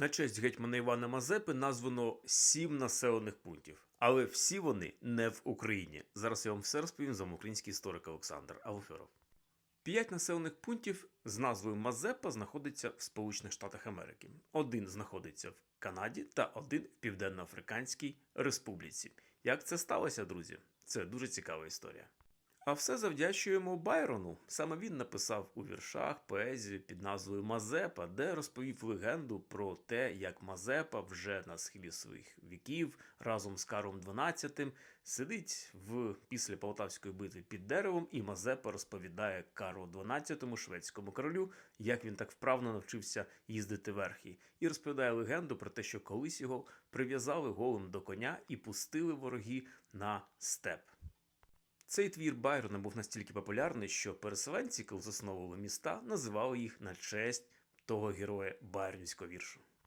На честь гетьмана Івана Мазепи названо сім населених пунктів, але всі вони не в Україні. Зараз я вам все розповім за український історик Олександр Алферов. П'ять населених пунктів з назвою Мазепа знаходиться в Сполучених Штатах Америки. Один знаходиться в Канаді та один в Південно-Африканській Республіці. Як це сталося, друзі? Це дуже цікава історія. А все завдячуємо Байрону. Саме він написав у віршах поезію під назвою Мазепа, де розповів легенду про те, як Мазепа вже на схилі своїх віків разом з Каром XII сидить в після Полтавської битви під деревом, і Мазепа розповідає Кару XII, шведському королю, як він так вправно навчився їздити верхи, і розповідає легенду про те, що колись його прив'язали голим до коня і пустили вороги на степ. Цей твір Байрона був настільки популярний, що переселенці, коли засновували міста, називали їх на честь того героя байронського віршу.